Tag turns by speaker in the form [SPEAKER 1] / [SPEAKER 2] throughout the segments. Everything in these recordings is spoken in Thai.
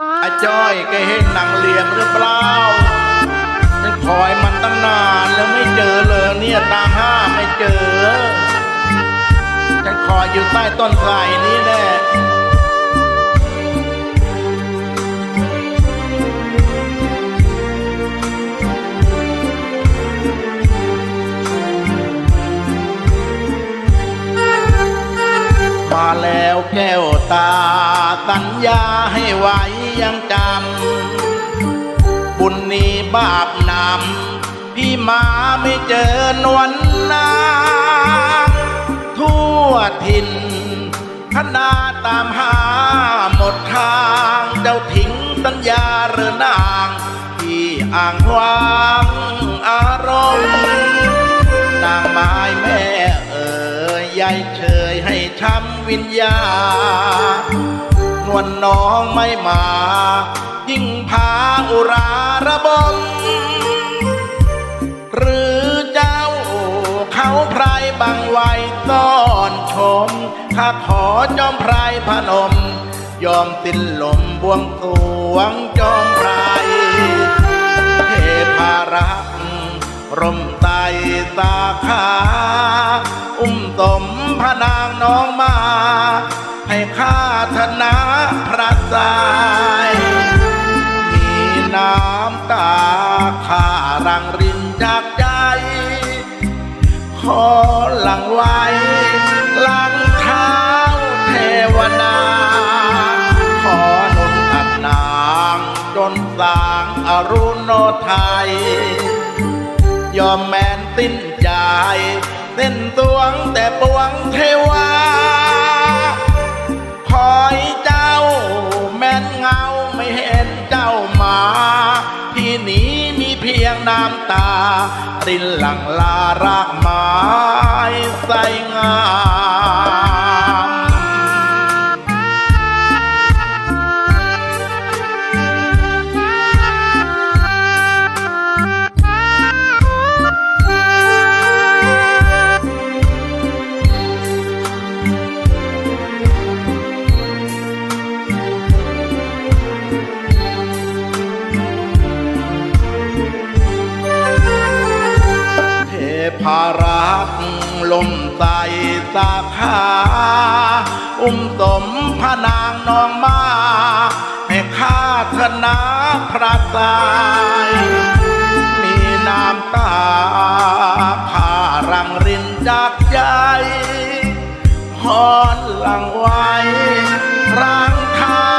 [SPEAKER 1] อาจ้อยแกเห็นนางเลียมหรือเปล่าฉันคอยมันตั้งนานแล้วไม่เจอเลยเนี่ยตามห้าไม่เจอ ฉันคอยอยู่ใต้ต้นไทรนี้แน่มาแล้ว แก้วตา สัญญาให้ไว้ยังจำ บุญนี้บาปนำ พี่มาไม่เจอนวลนางทั่วถิ่นพนาตามหาหมดทาง เจ้าทิ้งสัญญาหรือนาง ที่อ่างวาง วิญญาณนวลน้องไม่มา ยิ่งพาอุราระบมหรือเจ้าเขาไพรบังไว้ต้อนชม ข้าขอจอมไพรพนม ยอมสิ้นลมบวงสวงจอมไพรเทพารักร่มไตสาขาอุ้มสม พระนางน้องมา ให้ข้าธนาพระสาย มีน้ำตาข้ารังรินจากใจ ขอหลังไว้หลังเท้าเทวดาขอนุนอัดนางจนสางอรุณโนไทย ยอมแมนติ้นใจเต้นตวงแต่ปวงเทวาคอยเจ้าแม่นเงาไม่เห็นเจ้ามา ที่นี้มีเพียงน้ำตา รินหลังลารากไม้ใสงา ลมใสสาขาอุ้มสมพระนางนองมา ให้ข้าธนาพระสายมีน้ำตาข้ารังรินจากใจพรหลังไว้ร่างเท้า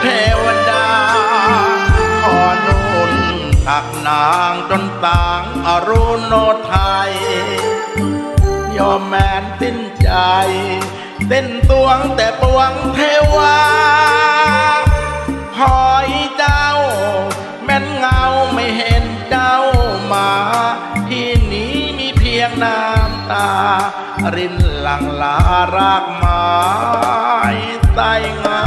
[SPEAKER 1] เทวดาขอนุนตักนางจนต่างอรุณโนทยยอ แมนสิ้นใจ เต้นตวงแต่ปวงเทวาคอยเจ้า แม่นเงาไม่เห็นเจ้ามา ที่นี้มีเพียงน้ำตา รินหลังลารากไม้ใสงา